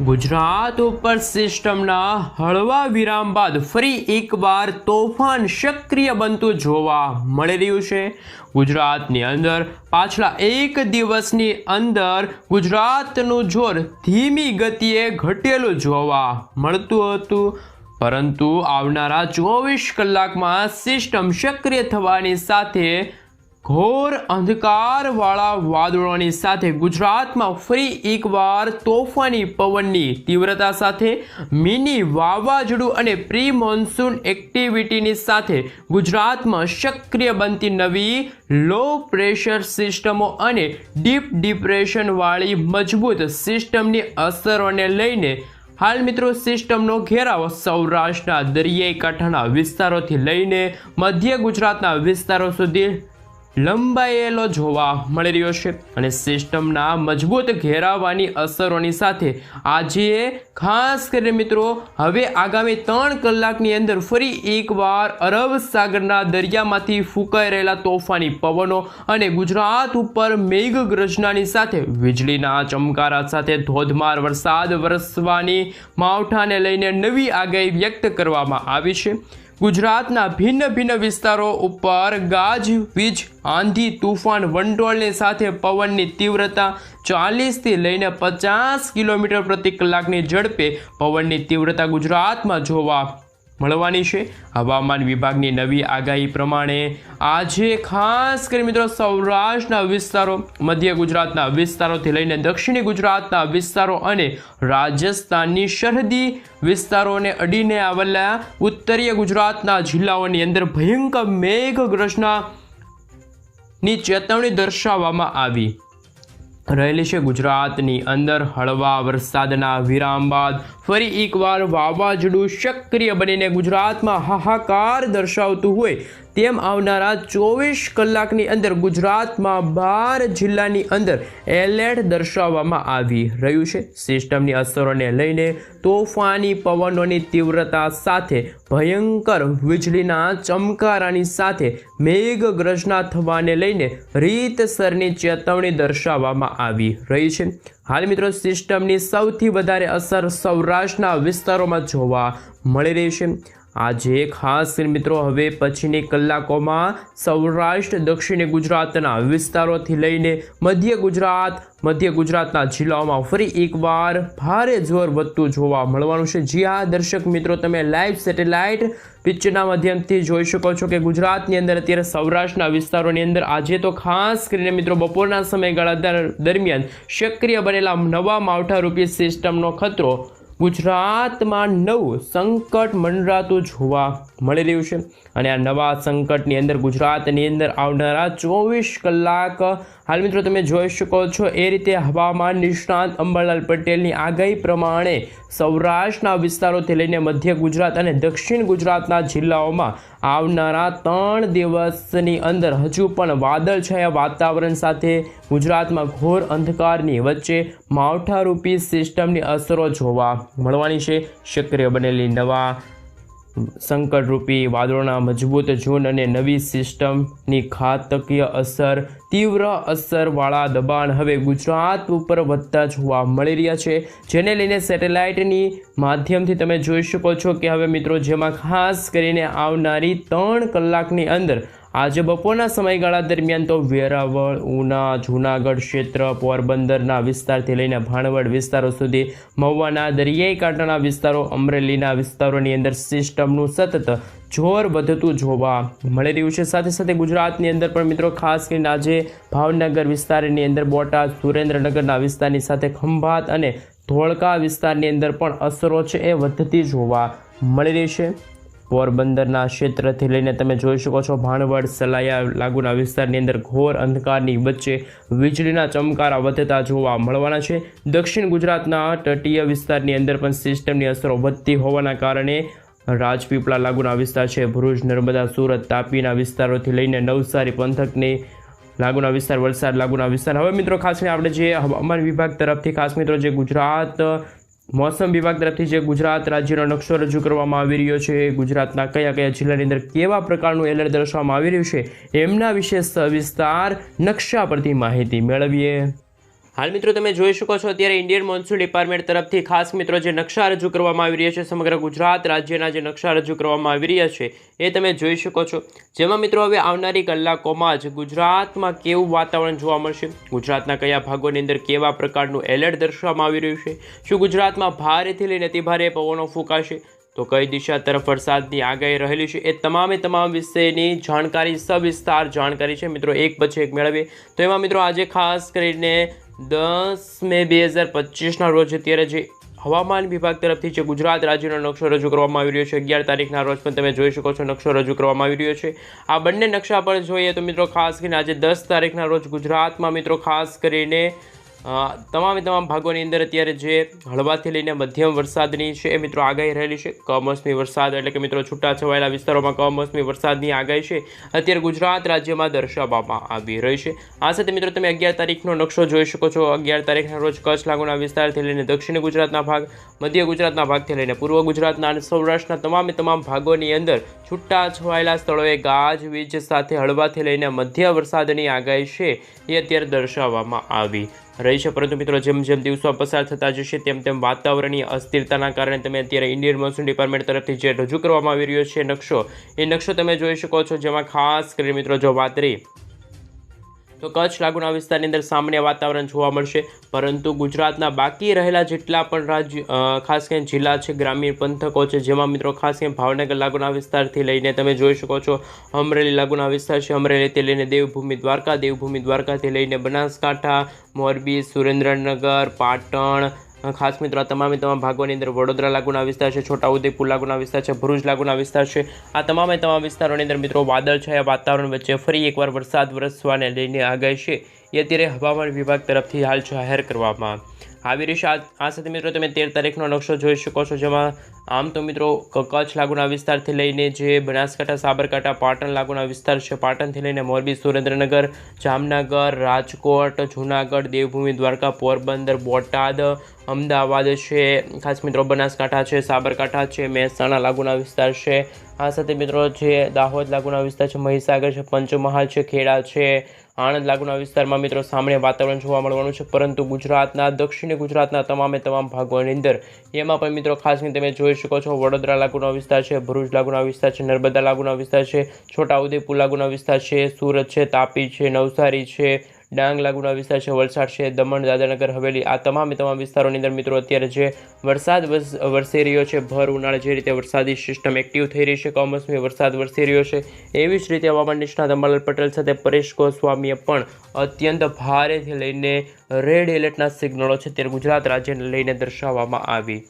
ગુજરાત ઉપર સિસ્ટમના હળવા વિરામ બાદ ફરી એકવાર તોફાન સક્રિય બનતું જોવા મળી રહ્યું છે. ગુજરાતની અંદર પાછલા એક દિવસની અંદર ગુજરાતનું જોર ધીમી ગતિએ ઘટેલું જોવા મળતું હતું. પરંતુ આવનારા ચોવીસ કલાકમાં સિસ્ટમ સક્રિય થવાની સાથે ઘોર અંધકારવાળા વાદળોની સાથે ગુજરાતમાં ફરી એકવાર તોફાની પવનની તીવ્રતા સાથે, મિની વાવાઝોડું અને પ્રી મોન્સૂન એક્ટિવિટીની સાથે ગુજરાતમાં સક્રિય બનતી નવી લો પ્રેશર સિસ્ટમો અને ડીપ ડિપ્રેશનવાળી મજબૂત સિસ્ટમની અસરોને લઈને હાલ મિત્રો સિસ્ટમનો ઘેરાવ સૌરાષ્ટ્રના દરિયાઈ કાંઠાના વિસ્તારોથી લઈને મધ્ય ગુજરાતના વિસ્તારો સુધી લંબાયેલો જોવા મળી રહ્યો છે અને સિસ્ટમના મજબૂત ઘેરાવાની અસરોની સાથે આજે ખાસ કરીને મિત્રો, હવે આગામી ત્રણ કલાકની અંદર ફરી એકવાર અરબ સાગરના દરિયામાંથી ફૂંકાઈ રહેલા તોફાની પવનો અને ગુજરાત ઉપર મેઘગર્જનાની સાથે વીજળીના ચમકારા સાથે ધોધમાર વરસાદ વરસવાની માવઠાને લઈને નવી આગાહી વ્યક્ત કરવામાં આવી છે. ગુજરાતના ભિન્ન ભિન્ન વિસ્તારો ઉપર ગાજ, વીજ, આંધી, તુફાન, વંટોળની સાથે પવનની તીવ્રતા ચાલીસથી લઈને પચાસ કિલોમીટર પ્રતિ કલાકની ઝડપે પવનની તીવ્રતા ગુજરાતમાં જોવા મળવાની છે. હવામાન વિભાગની નવી આગાહી પ્રમાણે આજે ખાસ કરી મિત્રો સૌરાષ્ટ્રના વિસ્તારો, મધ્ય ગુજરાતના વિસ્તારોથી લઈને દક્ષિણી ગુજરાતના વિસ્તારો અને રાજસ્થાનની સરહદી વિસ્તારોને અડીને આવેલા ઉત્તરીય ગુજરાતના જિલ્લાઓની અંદર ભયંકર મેઘગર્જના ની ચેતવણી દર્શાવવામાં આવી. રહેલી છે ગુજરાતની અંદર હળવા વરસાદના વિરામ બાદ ફરી એકવાર વાવાઝોડું સક્રિય બનીને ગુજરાતમાં હાહાકાર દર્શાવતું હોય તેમ આવનારા ચોવીસ કલાકની અંદર ગુજરાતમાં બાર જિલ્લાની અંદર એલર્ટ દર્શાવવામાં આવી રહ્યું છે. સિસ્ટમની અસરોને લઈને તોફાની પવનોની તીવ્રતા સાથે ભયંકર વીજળીના ચમકારાની સાથે મેઘગ્રજના થવાને લઈને રીતસરની ચેતવણી દર્શાવવામાં આવી રહી છે. હાલ મિત્રો, સિસ્ટમની સૌથી વધારે અસર સૌરાષ્ટ્રના વિસ્તારોમાં જોવા મળી રહી છે. આજે ખાસ કરીને મિત્રો, હવે પછીની કલાકોમાં સૌરાષ્ટ્ર, દક્ષિણ ગુજરાતના વિસ્તારોથી લઈને મધ્ય ગુજરાત, મધ્ય ગુજરાતના જિલ્લાઓમાં ફરી એકવાર ભારે જોર વધતું જોવા મળવાનું છે. જી હા, દર્શક મિત્રો, તમે લાઈવ સેટેલાઇટ પિક્ચરના માધ્યમથી જોઈ શકો છો કે ગુજરાતની અંદર અત્યારે સૌરાષ્ટ્રના વિસ્તારોની અંદર આજે તો ખાસ કરીને મિત્રો, બપોરના સમયગાળા દરમિયાન સક્રિય બનેલા નવા માવઠારૂપી સિસ્ટમનો ખતરો ગુજરાતમાં નવું સંકટ મંડરાતું જોવા મળી રહ્યું છે. અને આ નવા સંકટની અંદર, ગુજરાતની અંદર આવનારા ચોવીસ કલાક, હાલ મિત્રો તમે જોઈ શકો છો, એ રીતે હવામાન નિષ્ણાંત અંબાલાલ પટેલની આગાહી પ્રમાણે સૌરાષ્ટ્રના વિસ્તારોથી લઈને મધ્ય ગુજરાત અને દક્ષિણ ગુજરાતના જિલ્લાઓમાં આવનારા ત્રણ દિવસની અંદર હજુ પણ વાદળછાયા વાતાવરણ સાથે ગુજરાતમાં ઘોર અંધકારની વચ્ચે માવઠારૂપી સિસ્ટમની અસરો જોવા મળવાની છે. સક્રિય બનેલી નવા સંકટરૂપી વાદળોના મજબૂત ઝૂન અને નવી સિસ્ટમની ઘાતકીય અસર, તીવ્ર અસરવાળા દબાણ હવે ગુજરાત ઉપર વધતા જોવા મળી રહ્યા છે. જેને લઈને સેટેલાઇટની માધ્યમથી તમે જોઈ શકો છો કે હવે મિત્રો જેમાં ખાસ કરીને આવનારી ત્રણ કલાકની અંદર આજે બપોરના સમયગાળા દરમિયાન તો વેરાવળ, ઉના, જૂનાગઢ ક્ષેત્ર, પોરબંદરના વિસ્તારથી લઈને ભાણવડ વિસ્તારો સુધી મહુવાના, દરિયાઈ કાંઠાના વિસ્તારો, અમરેલીના વિસ્તારોની અંદર સિસ્ટમનું સતત જોર વધતું જોવા મળી રહ્યું છે. સાથે સાથે ગુજરાતની અંદર પણ મિત્રો ખાસ કરીને આજે ભાવનગર વિસ્તારની અંદર બોટાદ, સુરેન્દ્રનગરના વિસ્તારની સાથે ખંભાત અને ધોળકા વિસ્તારની અંદર પણ અસરો છે એ વધતી જોવા મળી રહી છે. પોરબંદરના ક્ષેત્રથી લઈને તમે જોઈ શકો છો, ભાણવડ, સલાયા લાગુના વિસ્તારની અંદર ઘોર અંધકારની વચ્ચે વીજળીના ચમકારા વધતા જોવા મળવાના છે. દક્ષિણ ગુજરાતના તટીય વિસ્તારની અંદર પણ સિસ્ટમની અસરો વધતી હોવાના કારણે રાજપીપળા લાગુના વિસ્તાર છે. ભરૂચ, નર્મદા, સુરત, તાપીના વિસ્તારોથી લઈને નવસારી, પંથકની લાગુના વિસ્તાર, વલસાડ લાગુના વિસ્તાર. હવે મિત્રો, ખાસ કરીને આપણે જે હવામાન વિભાગ તરફથી, ખાસ મિત્રો, જે ગુજરાત મોસમ વિભાગ તરફથી જે ગુજરાત રાજ્યનો નકશો રજૂ કરવામાં આવી રહ્યો છે ગુજરાતના કયા કયા જિલ્લાની અંદર કેવા પ્રકારનું એલર્ટ દર્શાવવામાં આવી રહ્યું છે, એમના વિશે સવિસ્તાર નકશા પરથી માહિતી મેળવીએ. હાલ મિત્રો તમે જોઈ શકો છો, અત્યારે ઇન્ડિયન મોન્સૂન ડિપાર્ટમેન્ટ તરફથી ખાસ મિત્રો જે નકશા રજૂ કરવામાં આવી રહ્યા છે, સમગ્ર ગુજરાત રાજ્યના જે નકશા રજૂ કરવામાં આવી રહ્યા છે, એ તમે જોઈ શકો છો. જેમાં મિત્રો હવે આવનારી કલાકોમાં જ ગુજરાતમાં કેવું વાતાવરણ જોવા મળશે, ગુજરાતના કયા ભાગોની અંદર કેવા પ્રકારનું એલર્ટ દર્શાવવામાં આવી રહ્યું છે, શું ગુજરાતમાં ભારેથી લઈને અતિભારે પવનો ફૂંકાશે, તો કઈ દિશા તરફ વરસાદની આગાહી રહેલી છે, એ તમામે તમામ વિષયની જાણકારી, સવિસ્તાર જાણકારી છે. મિત્રો, એક પછી એક મેળવીએ. તો એમાં મિત્રો આજે ખાસ કરીને દસ મે બે હજાર પચીસના રોજ અત્યારે જે હવામાન વિભાગ તરફથી જે ગુજરાત રાજ્યનો નકશો રજૂ કરવામાં આવી રહ્યો છે, અગિયાર તારીખના રોજ પણ તમે જોઈ શકો છો નકશો રજૂ કરવામાં આવી રહ્યો છે. આ બંને નકશા પર જોઈએ તો મિત્રો ખાસ કરીને આજે દસ તારીખના રોજ ગુજરાતમાં મિત્રો ખાસ કરીને તમામે તમામ ભાગોની અંદર અત્યારે જે હળવાથી લઈને મધ્યમ વરસાદની છે, એ મિત્રો આગાહી રહેલી છે. કમોસમી વરસાદ એટલે કે મિત્રો છૂટા છવાયેલા વિસ્તારોમાં કમોસમી વરસાદની આગાહી છે. અત્યારે ગુજરાત રાજ્યમાં દર્શાવવામાં આવી રહી છે. આ સાથે મિત્રો તમે અગિયાર તારીખનો નકશો જોઈ શકો છો. અગિયાર તારીખના રોજ કચ્છ લાગુના વિસ્તારથી લઈને દક્ષિણ ગુજરાતના ભાગ, મધ્ય ગુજરાતના ભાગથી લઈને પૂર્વ ગુજરાતના અને સૌરાષ્ટ્રના તમામે તમામ ભાગોની અંદર છૂટા છવાયેલા સ્થળોએ ગાજવીજ સાથે હળવાથી લઈને મધ્ય વરસાદની આગાહી છે, એ અત્યારે દર્શાવવામાં આવી રહી છે. પરંતુ મિત્રો, જેમ જેમ દિવસો પસાર થતા જશે, તેમ તેમ વાતાવરણીય અસ્થિરતાના કારણે તમે અત્યારે ઇન્ડિયન મોન્સૂન ડિપાર્ટમેન્ટ તરફથી જે રજૂ કરવામાં આવી રહ્યો છે નકશો, એ નકશો તમે જોઈ શકો છો. જેમાં ખાસ કરીને મિત્રો, જો વાત રહી તો કચ્છ લાગુના વિસ્તારની અંદર સામાન્ય વાતાવરણ જોવા મળશે. પરંતુ ગુજરાતના બાકી રહેલા જેટલા પણ રાજ્ય ખાસ કરીને જિલ્લા છે, ગ્રામીણ પંથકો છે, જેમાં મિત્રો ખાસ કરીને ભાવનગર લાગુના વિસ્તારથી લઈને તમે જોઈ શકો છો, અમરેલી લાગુના વિસ્તાર છે. અમરેલીથી લઈને દેવભૂમિ દ્વારકા, દેવભૂમિ દ્વારકાથી લઈને બનાસકાંઠા, મોરબી, સુરેન્દ્રનગર, પાટણ ખાસ મિત્રો, આ તમામે તમામ ભાગોની અંદર વડોદરા લાગુના વિસ્તાર છે, છોટાઉદેપુર લાગુના વિસ્તાર છે, ભરૂચ લાગુના વિસ્તાર છે. આ તમામે તમામ વિસ્તારોની અંદર મિત્રો વાદળછાયા વાતાવરણ વચ્ચે ફરી એકવાર વરસાદ વરસવાને લઈને આગાહી છે. એ અત્યારે હવામાન વિભાગ તરફથી હાલ જાહેર કરવામાં આવી રહી છે. આ આ સાથે મિત્રો, તમે તેર તારીખનો નકશો જોઈ શકો છો, જેમાં આમ તો મિત્રો કચ્છ લાગુના વિસ્તારથી લઈને જે બનાસકાંઠા, સાબરકાંઠા, પાટણ લાગુના વિસ્તાર છે. પાટણથી લઈને મોરબી, સુરેન્દ્રનગર, જામનગર, રાજકોટ, જૂનાગઢ, દેવભૂમિ, દ્વારકા, પોરબંદર, બોટાદ અમદાવાદ છે, ખાસ મિત્રો બનાસકાંઠા છે, સાબરકાંઠા છે, મહેસાણા, લાગુના વિસ્તાર છે. આ સાથે મિત્રો જે દાહોદ, લાગુના વિસ્તાર છે, મહીસાગર છે, પંચમહાલ છે, ખેડા છે, આણંદ, લાગુના વિસ્તારમાં મિત્રો સામાન્ય વાતાવરણ જોવા મળવાનું છે. પરંતુ ગુજરાતના, દક્ષિણ ગુજરાતના તમામે તમામ ભાગોની અંદર એમાં પણ મિત્રો ખાસ કરીને તમે જોઈ શકો છો, વડોદરા લાગુનો વિસ્તાર છે, ભરૂચ લાગુના વિસ્તાર છે, નર્મદા લાગુના વિસ્તાર છે, છોટાઉદેપુર લાગુના વિસ્તાર છે, સુરત છે, તાપી છે, નવસારી છે ડાંગ, લાગુના વિસ્તાર છે, વલસાડ છે, દમણ, દાદરાનગર, હવેલી આ તમામે તમામ વિસ્તારોની અંદર મિત્રો અત્યારે જે વરસાદ વરસી રહ્યો છે, ભર ઉનાળે જે રીતે વરસાદી સિસ્ટમ એક્ટિવ થઈ રહી છે, કમોસમી વરસાદ વરસી રહ્યો છે, એવી જ રીતે હવામાન નિષ્ણાત અંબાલાલ પટેલ સાથે પરેશ ગોસ્વામીએ પણ અત્યંત ભારેથી લઈને રેડ એલર્ટના સિગ્નલો છે ત્યારે ગુજરાત રાજ્યને લઈને દર્શાવવામાં આવી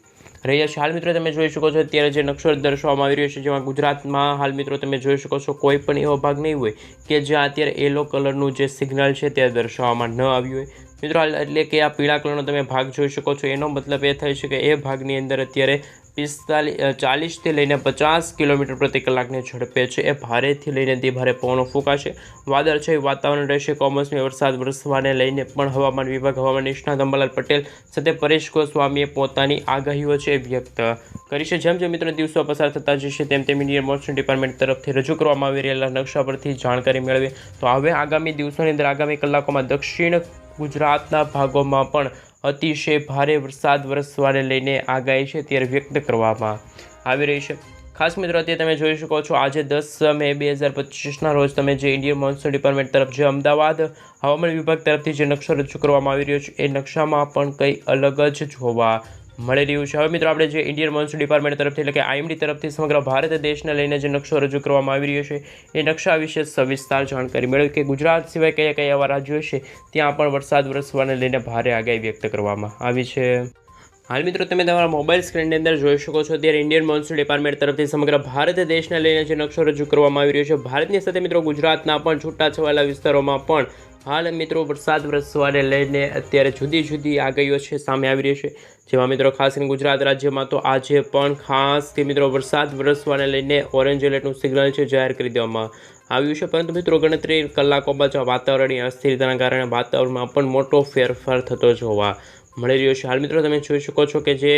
રહ્યા છે હાલ મિત્રો તમે જોઈ શકો છો અત્યારે જે નકશો દર્શાવવામાં આવી રહ્યો છે, જેમાં ગુજરાતમાં હાલ મિત્રો તમે જોઈ શકો છો કોઈ પણ એવો ભાગ નહીં હોય કે જ્યાં અત્યારે યલો કલરનું જે સિગ્નલ છે તે દર્શાવવામાં ન આવ્યું હોય. મિત્રો એટલે કે આ પીળા કલરનો તમે ભાગ જોઈ શકો છો. એનો મતલબ એ થાય છે કે એ ભાગની અંદર અત્યારે પિસ્તાલીસ ચાલીસથી લઈને પચાસ કિલોમીટર પ્રતિ કલાકની ઝડપે છે. એ ભારેથી લઈને તે ભારે પવનો ફૂંકાશે. વાદળછાયું વાતાવરણ રહેશે. કોમર્સની વરસાદ વરસવાને લઈને પણ હવામાન વિભાગ, હવામાન નિષ્ણાત અંબાલાલ પટેલ સાથે પરેશ ગોસ્વામીએ પોતાની આગાહીઓ છે વ્યક્ત કરી છે. જેમ જેમ મિત્રો દિવસો પસાર થતા જશે, તેમ તેમ ઇન્ડિયન મોન્સૂન ડિપાર્ટમેન્ટ તરફથી રજૂ કરવામાં આવી રહેલા નકશા પરથી જાણકારી મેળવી તો હવે આગામી દિવસોની અંદર આગામી કલાકોમાં દક્ષિણ ગુજરાતના ભાગોમાં પણ અતિશય ભારે વરસાદ વરસવાને લઈને આગાહી છે ત્યારે વ્યક્ત કરવામાં આવી રહી છે. ખાસ મિત્રો, અત્યારે તમે જોઈ શકો છો, આજે દસ મે બે હજાર પચીસના રોજ તમે જે ઇન્ડિયન મોન્સૂન ડિપાર્ટમેન્ટ તરફ જે અમદાવાદ હવામાન વિભાગ તરફથી જે નકશો રજૂ કરવામાં આવી રહ્યો છે, એ નકશામાં પણ કંઈ અલગ જ જોવા મળી રહ્યું છે. હવે મિત્રો, આપણે જે ઇન્ડિયન મોન્સૂન ડિપાર્ટમેન્ટ તરફથી એટલે કે આઈએમડી તરફથી સમગ્ર ભારત દેશને લઈને જે નકશો રજૂ કરવામાં આવી રહ્યો છે, એ નકશા વિશે સવિસ્તાર જાણકારી મેળવી કે ગુજરાત સિવાય કયા કયા એવા રાજ્યો છે, ત્યાં પણ વરસાદ વરસવાને લઈને ભારે આગાહી વ્યક્ત કરવામાં આવી છે. હાલ મિત્રો, તમે તમારા મોબાઈલ સ્ક્રીનની અંદર જોઈ શકો છો. ત્યારે ઇન્ડિયન મોન્સૂન ડિપાર્ટમેન્ટ તરફથી સમગ્ર ભારત દેશને લઈને જે નકશો રજૂ કરવામાં આવી રહ્યો છે. ભારતની સાથે મિત્રો, ગુજરાતના પણ છૂટાછવાયેલા વિસ્તારોમાં પણ હાલ મિત્રો વરસાદ વરસવાને લઈને અત્યારે જુદી જુદી આગાહીઓ છે, સામે આવી રહી છે. જેમાં મિત્રો ખાસ કરીને ગુજરાત રાજ્યમાં તો આજે પણ ખાસ કે મિત્રો વરસાદ વરસવાને લઈને ઓરેન્જ એલર્ટનું સિગ્નલ છે, જાહેર કરી દેવામાં આવ્યું છે. પરંતુ મિત્રો ગણતરી કલાકોમાં જ વાતાવરણની અસ્થિરતાના કારણે વાતાવરણમાં પણ મોટો ફેરફાર થતો જોવા મળી રહ્યો છે. હાલ મિત્રો તમે જોઈ શકો છો કે જે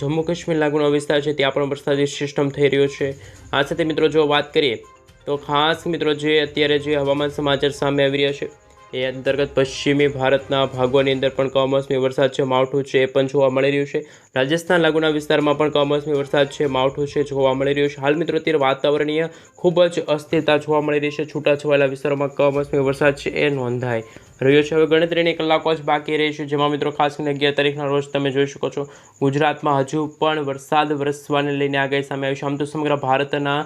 જમ્મુ કાશ્મીર લાગુનો વિસ્તાર છે, ત્યાં પણ વરસાદી સિસ્ટમ થઈ રહ્યો છે. આ સાથે મિત્રો જો વાત કરીએ તો ખાસ મિત્રો જે અત્યારે જે હવામાન સમાચાર સામે આવી રહ્યા છે, એ અંતર્ગત પશ્ચિમી ભારતના ભાગોની અંદર પણ કમોસમી વરસાદ છે, માવઠું છે એ પણ જોવા મળી રહ્યું છે. રાજસ્થાન લાગુના વિસ્તારમાં પણ કમોસમી વરસાદ છે, માવઠું છે, જોવા મળી રહ્યું છે. હાલ મિત્રો અત્યારે વાતાવરણીય ખૂબ જ અસ્થિરતા જોવા મળી રહી છે. છૂટાછવાયેલા વિસ્તારોમાં કમોસમી વરસાદ છે એ નોંધાય રહ્યો છે. હવે ગણતરીની કલાકો જ બાકી રહી છે. જેમાં મિત્રો ખાસ કરીને અગિયાર તારીખના રોજ તમે જોઈ શકો છો, ગુજરાતમાં હજુ પણ વરસાદ વરસવાને લઈને આગાહી સામે આવી છે. આમ તો સમગ્ર ભારતના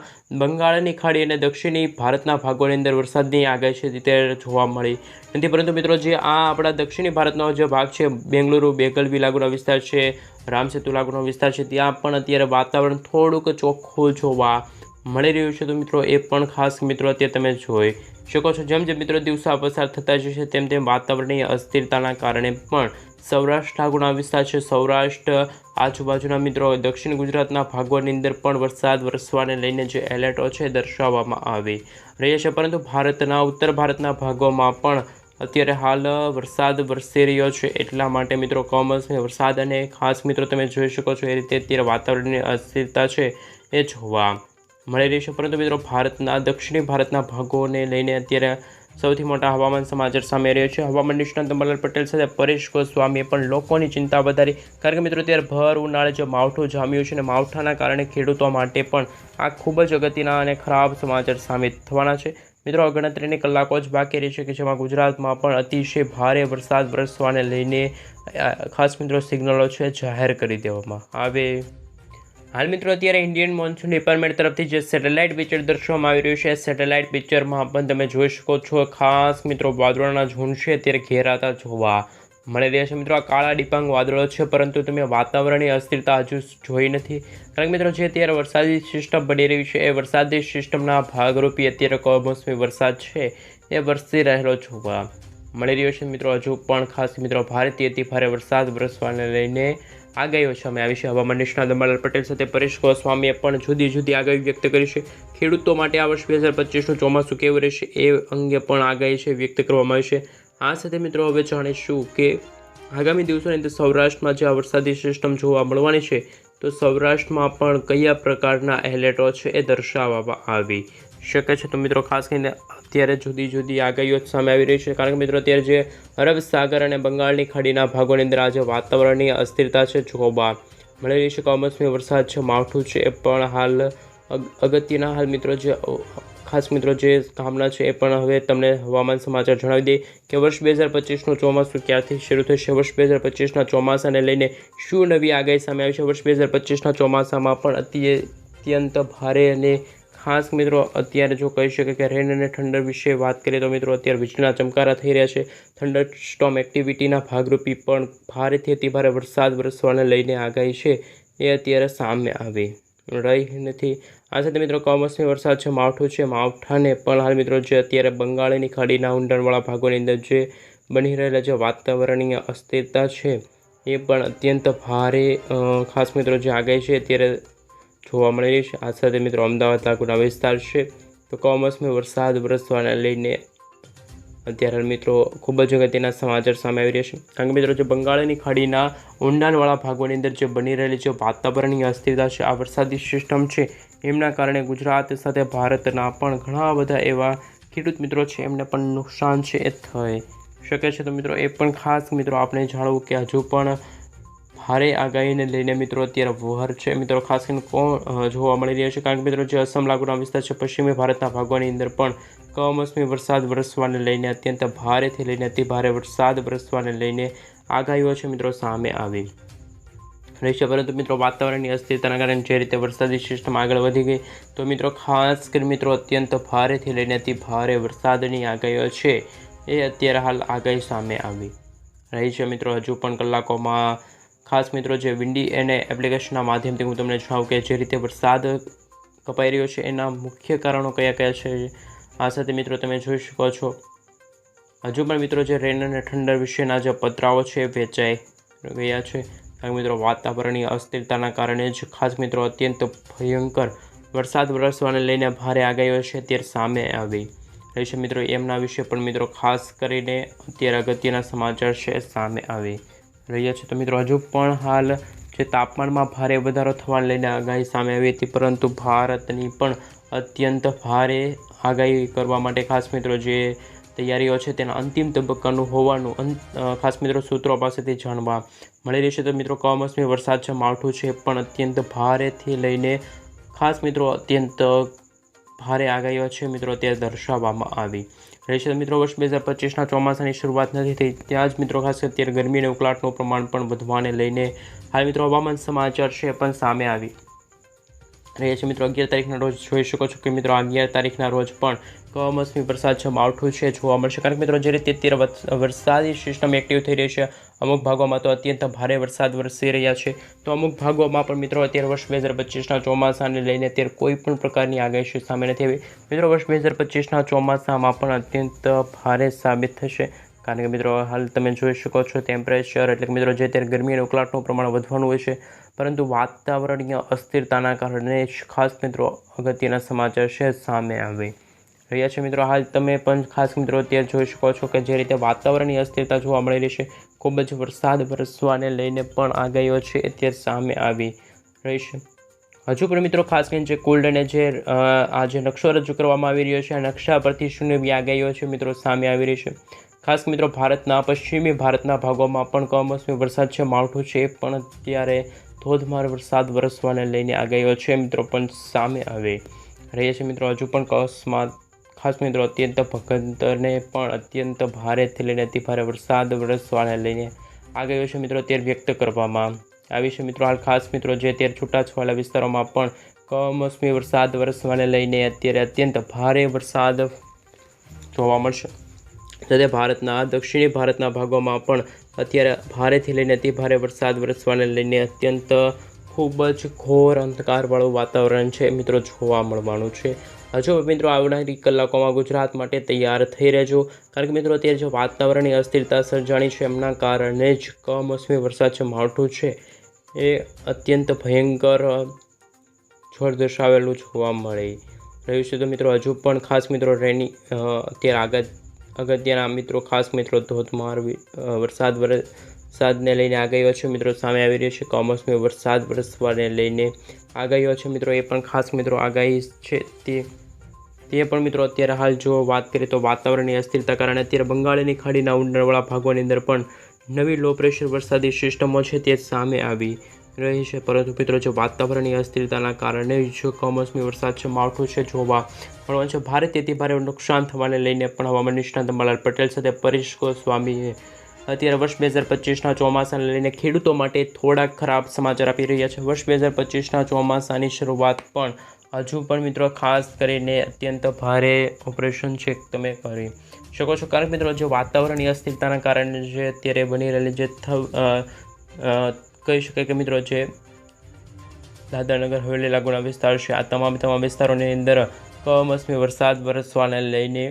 બંગાળની ખાડી અને દક્ષિણી ભારતના ભાગોની અંદર વરસાદની આગાહી છે તે જોવા મળી નથી. પરંતુ મિત્રો જે આ આપણા દક્ષિણી ભારતનો જે ભાગ છે, બેંગલુરુ, બેગલવી લાગુના વિસ્તાર છે રામસેતુ લાગુનો વિસ્તાર છે. ત્યાં પણ અત્યારે વાતાવરણ થોડુંક ચોખ્ખું જોવા મળી રહ્યું છે. તો મિત્રો, એ પણ ખાસ મિત્રો અત્યારે તમે જોઈ શકો છો. જેમ જેમ મિત્રો દિવસો પસાર થતા જશે, તેમ તેમ વાતાવરણીય અસ્થિરતાના કારણે પણ સૌરાષ્ટ્ર લાગુના વિસ્તાર છે. સૌરાષ્ટ્ર આજુબાજુના મિત્રો, દક્ષિણ ગુજરાતના ભાગોની અંદર પણ વરસાદ વરસવાને લઈને જે એલર્ટો છે, દર્શાવવામાં આવી રહ્યા છે. પરંતુ ભારતના, ઉત્તર ભારતના ભાગોમાં પણ અત્યારે હાલ વરસાદ વરસી રહ્યો છે એટલા માટે મિત્રો કમોસમી વરસાદ અને ખાસ મિત્રો તમે જોઈ શકો છો એ રીતે અત્યારે વાતાવરણની અસ્થિરતા છે એ જોવા મળી રહી છે. પરંતુ મિત્રો ભારતના, દક્ષિણી ભારતના ભાગોને લઈને અત્યારે સૌથી મોટા હવામાન સમાચાર સામે રહ્યો છે. હવામાન નિષ્ણાંત અંબાલાલ પટેલ સાથે પરેશ ગોસ્વામીએ પણ લોકોની ચિંતા વધારી. કારણ કે મિત્રો અત્યારે ભર, ઉનાળે જે માવઠું જામ્યું છે અને માવઠાના કારણે ખેડૂતો માટે પણ આ ખૂબ જ અગત્યના અને ખરાબ સમાચાર સામે થવાના છે. મિત્રો ગણતરીની કલાકો જ બાકી રહી છે કે જેમાં ગુજરાતમાં પણ અતિશય ભારે વરસાદ વરસવાને લઈને ખાસ મિત્રો સિગ્નલો છે જાહેર કરી દેવામાં આવે. હાલ મિત્રો, અત્યારે ઇન્ડિયન મોન્સૂન ડિપાર્ટમેન્ટ તરફથી જે સેટેલાઇટ પિક્ચર દર્શાવવામાં આવી રહ્યું છે, સેટેલાઇટ પિક્ચરમાં પણ તમે જોઈ શકો છો, ખાસ મિત્રો, વાદળોના ઝુંડ છે, અત્યારે ઘેરાતા જોવા મળી રહ્યા છે, મિત્રો, આ કાળા ડિપાંગ વાદળો છે, પરંતુ તમે વાતાવરણની અસ્થિરતા હજુ જોઈ નથી. કારણ કે, મિત્રો, જે અત્યારે વરસાદી સિસ્ટમ બની રહી છે, એ વરસાદી સિસ્ટમના ભાગરૂપી અત્યારે કમોસમી વરસાદ છે, એ વરસી રહેલો જોવા મળી રહ્યો છે, મિત્રો. હજુ પણ ખાસ, મિત્રો ભારતીય અતિ ભારે વરસાદ વરસવાને લઈને સામે આવી છે. હવામાન નિષ્ણાત અંબાલાલ પટેલ સાથે પરેશ ગોસ્વામીએ પણ જુદી જુદી આગાહી વ્યક્ત કરી છે. ખેડૂતો માટે આ વર્ષ બે હજાર પચીસનું ચોમાસું કેવું રહેશે એ અંગે પણ આગાહી છે વ્યક્ત કરવામાં આવી છે. આ સાથે મિત્રો હવે જાણીશું કે આગામી દિવસોની અંદર સૌરાષ્ટ્રમાં જે વરસાદી સિસ્ટમ જોવા મળવાની છે, તો સૌરાષ્ટ્રમાં પણ કયા પ્રકારના એલર્ટો છે એ દર્શાવવામાં આવી શકે છે. તો મિત્રો ખાસ કરીને અત્યારે જુદી જુદી આગાહીઓ સામે આવી રહી છે, કારણ કે મિત્રો અત્યારે જે અરબ સાગર અને બંગાળની ખાડીના ભાગોની અંદર આજે વાતાવરણની અસ્થિરતા છે જોવા મળી રહી છે. કમોસમી વરસાદ છે, માવઠું છે એ પણ હાલ અગત્યના હાલ મિત્રો જે ખાસ મિત્રો જે કામના છે એ પણ હવે તમને હવામાન સમાચાર જણાવી દઈએ કે વર્ષ બે હજાર પચીસનું ચોમાસું ક્યારથી શરૂ થશે વર્ષ બે હજાર પચીસના ચોમાસાને લઈને શું નવી આગાહી સામે આવી છે? વર્ષ બે હજાર પચીસના ચોમાસામાં પણ અતિ અત્યંત ભારે અને ખાસ મિત્રો અત્યારે જો કહી શકે કે રેન અને ઠંડર વિશે વાત કરીએ તો મિત્રો અત્યારે વીજળીના ચમકારા થઈ રહ્યા છે. થંડર સ્ટોમ એક્ટિવિટીના ભાગરૂપી પણ ભારેથી અતિ ભારે વરસાદ વરસવાને લઈને આગાહી છે એ અત્યારે સામે આવી રહી નથી. આ સાથે મિત્રો કમોસમી વરસાદ છે, માવઠું છે, માવઠાને પણ હાલ મિત્રો જે અત્યારે બંગાળની ખાડીના ઊંડાણવાળા ભાગોની અંદર જે બની રહેલા જે વાતાવરણીય અસ્થિરતા છે, એ પણ અત્યંત ભારે ખાસ મિત્રો જે આગાહી છે અત્યારે જોવા મળી રહી છે. આ સાથે મિત્રો અમદાવાદ લાગુના વિસ્તાર છે, તો કમોસમી વરસાદ વરસવાને લઈને અત્યારે મિત્રો ખૂબ જ અગત્યના સમાચાર સામે આવી રહ્યા છે. કારણ કે મિત્રો જે બંગાળની ખાડીના ઊંડાણવાળા ભાગોની અંદર જે બની રહેલી જે વાતાવરણીય અસ્થિરતા છે, આ વરસાદી સિસ્ટમ છે એમના કારણે ગુજરાત સાથે ભારતના પણ ઘણા બધા એવા ખેડૂત મિત્રો છે, એમને પણ નુકસાન છે, એ થઈ શકે છે. તો મિત્રો, એ પણ ખાસ મિત્રો, આપણે જાણવું કે હજુ પણ ભારે આગાહીને લઈને મિત્રો અત્યારે વહર છે. મિત્રો, ખાસ કરીને કોણ જોવા મળી રહ્યા છે? કારણ કે મિત્રો, જે અસમ લાગુના વિસ્તાર છે, પશ્ચિમી ભારતના ભાગોની અંદર પણ કમોસમી વરસાદ વરસવાને લઈને અત્યંત ભારેથી લઈને અતિ ભારે વરસાદ વરસવાને લઈને આગાહીઓ છે મિત્રો સામે આવી. રહેશે પરંતુ મિત્રો, વાતાવરણની અસ્થિરતાના કારણે જે રીતે વરસાદી સિસ્ટમ આગળ વધી ગઈ, તો મિત્રો, ખાસ કરી મિત્રો, અત્યંત ભારેથી લઈને અતિ ભારે વરસાદની આગાહીઓ છે. એ અત્યારે હાલ આગાહી સામે આવી રહી છે મિત્રો. હજુ પણ કલાકોમાં ખાસ મિત્રો, જે વિન્ડી એને એપ્લિકેશનના માધ્યમથી હું તમને જણાવું કે જે રીતે વરસાદ કપાઈ રહ્યો છે, એના મુખ્ય કારણો કયા કયા છે, આ સાથે મિત્રો તમે જોઈ શકો છો. હજુ પણ મિત્રો, જે રેન અને ઠંડર વિશેના જે પતરાઓ છે, વેચાઈ ગયા છે. કારણ કે મિત્રો, વાતાવરણીય અસ્થિરતાના કારણે જ ખાસ મિત્રો અત્યંત ભયંકર વરસાદ વરસવાને લઈને ભારે આગાહીઓ છે અત્યારે સામે આવી રહી છે મિત્રો. એમના વિશે પણ મિત્રો ખાસ કરીને અત્યારે અગત્યના સમાચાર છે, સામે આવી રહ્યા છે. તો મિત્રો, હજુ પણ હાલ જે તાપમાનમાં ભારે વધારો થવાને લઈને આગાહી સામે આવી હતી, પરંતુ ભારતની પણ અત્યંત ભારે આગાહી કરવા માટે ખાસ મિત્રો જે તૈયારીઓ છે, તેના અંતિમ તબક્કાનું હોવાનું અંત ખાસ મિત્રો સૂત્રો પાસેથી જાણવા મળી રહેશે તો મિત્રો કમોસમી વરસાદ છે, માવઠું છે, પણ અત્યંત ભારેથી લઈને ખાસ મિત્રો અત્યંત ભારે આગાહીઓ છે મિત્રો અત્યારે દર્શાવવામાં આવી રહેશે મિત્રો વર્ષ બે હજાર પચીસના ચોમાસાની શરૂઆત નથી થઈ, ત્યાં જ મિત્રો ખાસ અત્યારે ગરમી અને ઉકળાટનું પ્રમાણ પણ વધવાને લઈને હાલ મિત્રો હવામાન સમાચાર છે પણ સામે આવી રહ્યા છે મિત્રો, અગિયાર તારીખના રોજ જોઈ શકો છો કે મિત્રો અગિયાર તારીખના રોજ પણ કમોસમી વરસાદ છે માવઠું છે, જોવા મળશે. કારણ કે મિત્રો, જે રીતે અત્યારે વરસ- વરસાદી સિસ્ટમ એક્ટિવ થઈ રહી છે, અમુક ભાગોમાં તો અત્યંત ભારે વરસાદ વરસી રહ્યા છે. તો અમુક ભાગોમાં પણ મિત્રો, અત્યારે વર્ષ બે હજાર પચીસના ચોમાસાને લઈને અત્યારે કોઈ પણ પ્રકારની આગાહી સામે નથી આવી. મિત્રો, વર્ષ બે હજાર પચીસના ચોમાસામાં પણ અત્યંત ભારે સાબિત થશે. કારણ કે મિત્રો, હાલ તમે જોઈ શકો છો ટેમ્પરેચર એટલે કે મિત્રો, જે અત્યારે ગરમી અને ઉકળાટનું પ્રમાણ વધવાનું હોય છે પરંતુ વાતાવરણીય અસ્થિરતાના કારણે જ ખાસ મિત્રો અગત્યના સમાચાર છે સામે આવે. રહ્યા છે મિત્રો, હાલ તમે પણ ખાસ મિત્રો અત્યારે જોઈ શકો છો કે જે રીતે વાતાવરણની અસ્થિરતા જોવા મળી રહી છે. ખૂબ જ વરસાદ વરસવાને લઈને પણ આગાહીઓ છે અત્યારે સામે આવી રહી છે. હજુ પણ મિત્રો, ખાસ કરીને જે કોલ્ડ અને જે આ જે નકશો રજૂ કરવામાં આવી રહ્યો છે, આ નકશા પરથી શું એવી આગાહીઓ છે મિત્રો સામે આવી રહી છે? ખાસ મિત્રો, ભારતના, પશ્ચિમી ભારતના ભાગોમાં પણ કમોસમી વરસાદ છે, માવઠું છે એ પણ અત્યારે ધોધમાર વરસાદ વરસવાને લઈને આગાહીઓ છે. મિત્રો પણ સામે આવે રહ્યા છે. મિત્રો હજુ પણ અકસ્માત ખાસ મિત્રો અત્યંત ભગંતરને પણ અત્યંત ભારેથી લઈને અતિભારે વરસાદ વરસવાને લઈને આગાહીઓ છે. મિત્રો અત્યારે વ્યક્ત કરવામાં આવી છે. મિત્રો હાલ ખાસ મિત્રો જે અત્યારે છૂટાછવાયેલા વિસ્તારોમાં પણ કમોસમી વરસાદ વરસવાને લઈને અત્યારે અત્યંત ભારે વરસાદ જોવા મળશે. સાથે ભારતના, દક્ષિણી ભારતના ભાગોમાં પણ અત્યારે ભારેથી લઈને અતિ ભારે વરસાદ વરસવાને લઈને અત્યંત ખૂબ જ ઘોર અંધકારવાળું વાતાવરણ છે. મિત્રો, જોવા મળવાનું છે. હજુ મિત્રો, આવનારી કલાકોમાં ગુજરાત માટે તૈયાર થઈ રહેજો. કારણ કે મિત્રો, અત્યારે જે વાતાવરણની અસ્થિરતા સર્જાણી છે, એમના કારણે જ કમોસમી વરસાદ છે, માવઠું છે. એ અત્યંત ભયંકર જોર દર્શાવેલું જોવા મળે રહ્યું છે. તો મિત્રો, હજુ પણ ખાસ મિત્રો, રેની અત્યારે આગળ અગત્યના મિત્રો, ખાસ મિત્રો ધોધમાર વરસાદ વરસાદને લઈને આગાહીઓ છે. મિત્રો સામે આવી રહ્યો છે કોમર્સમાં વરસાદ વરસવાને લઈને આગાહીઓ છે. મિત્રો એ પણ ખાસ મિત્રો આગાહી છે તે તે પણ મિત્રો અત્યારે હાલ જો વાત કરીએ તો વાતાવરણની અસ્થિરતા કારણે અત્યારે બંગાળની ખાડીના ઊંડાણવાળા ભાગોની અંદર પણ નવી લો પ્રેશર વરસાદી સિસ્ટમો છે તે સામે આવી રહી છે. પરંતુ મિત્રો, જે વાતાવરણીય અસ્થિરતાના કારણે જો કમોસમી વરસાદ છે, માવઠું છે જોવા મળવાનું છે. ભારે તેથી ભારે નુકસાન થવાને લઈને પણ હવામાન નિષ્ણાંત અંબાલાલ પટેલ સાથે પરેશ ગોસ્વામીએ અત્યારે વર્ષ બે હજાર પચીસના ચોમાસાને લઈને ખેડૂતો માટે થોડા ખરાબ સમાચાર આપી રહ્યા છે. વર્ષ બે હજાર પચીસના ચોમાસાની શરૂઆત પણ હજુ પણ મિત્રો ખાસ કરીને અત્યંત ભારે ઓપરેશન છે. તમે કરી શકો છો. કારણ કે મિત્રો, જે વાતાવરણીય અસ્થિરતાના કારણે જે અત્યારે બની રહેલી જે કહી શકાય કે મિત્રો જે દાદરાનગર હવેલી લાગુના વિસ્તાર છે, આ તમામ તમામ વિસ્તારોની અંદર કમોસમી વરસાદ વરસવાને લઈને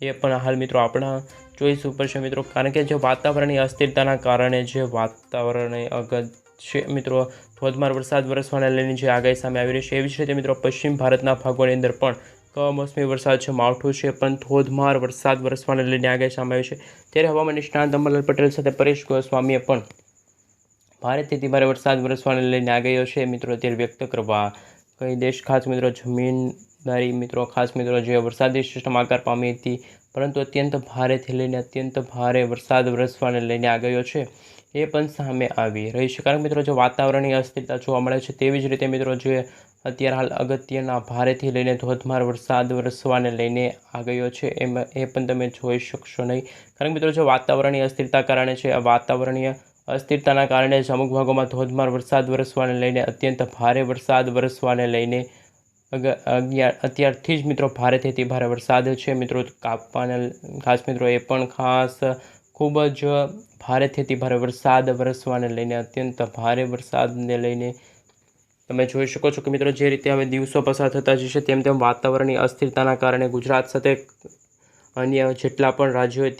એ પણ હાલ મિત્રો આપણા ચોઈસ ઉપર છે મિત્રો. કારણ કે જે વાતાવરણની અસ્થિરતાના કારણે જે વાતાવરણ અગત છે મિત્રો, ધોધમાર વરસાદ વરસવાને લઈને જે આગાહી સામે આવી રહી છે, એવી જ રીતે મિત્રો પશ્ચિમ ભારતના ભાગોની અંદર પણ કમોસમી વરસાદ છે, માવઠું છે, પણ ધોધમાર વરસાદ વરસવાને લઈને આગાહી સામે આવી છે. ત્યારે હવામાન નિષ્ણાંત અંબાલાલ પટેલ સાથે પરેશ ગોસ્વામીએ પણ ભારેથી ભારે વરસાદ વરસવાને લઈને આગાહીઓ છે. મિત્રો, અત્યારે વ્યક્ત કરવા કઈ દેશ ખાસ મિત્રો, જમીનદારી મિત્રો, ખાસ મિત્રો, જે વરસાદી સિસ્ટમ આકાર પામી હતી, પરંતુ અત્યંત ભારેથી લઈને અત્યંત ભારે વરસાદ વરસવાને લઈને આગાહીઓ છે. એ પણ સામે આવી રહી છે. કારણ મિત્રો, જે વાતાવરણીય અસ્થિરતા જોવા મળે છે તેવી જ રીતે મિત્રો, જે અત્યારે હાલ અગત્યના ભારેથી લઈને ધોધમાર વરસાદ વરસવાને લઈને આગાહીઓ છે, એમાં એ પણ તમે જોઈ શકશો નહીં. કારણ મિત્રો, જે વાતાવરણીય અસ્થિરતા કારણે છે, આ વાતાવરણીય અસ્થિરતાના કારણે જ અમુક ભાગોમાં ધોધમાર વરસાદ વરસવાને લઈને અત્યંત ભારે વરસાદ વરસવાને લઈને અગ, અગિયાર, અત્યારથી જ મિત્રો ભારેથી ભારે વરસાદ છે. મિત્રો, કાપવાને ખાસ મિત્રો એ પણ ખાસ ખૂબ જ ભારેથી ભારે વરસાદ વરસવાને લઈને અત્યંત ભારે વરસાદને લઈને તમે જોઈ શકો છો કે મિત્રો જે રીતે હવે દિવસો પસાર થતા જશે તેમ તેમ વાતાવરણની અસ્થિરતાના કારણે ગુજરાત સાથે અન્ય જેટલા પણ રાજ્યો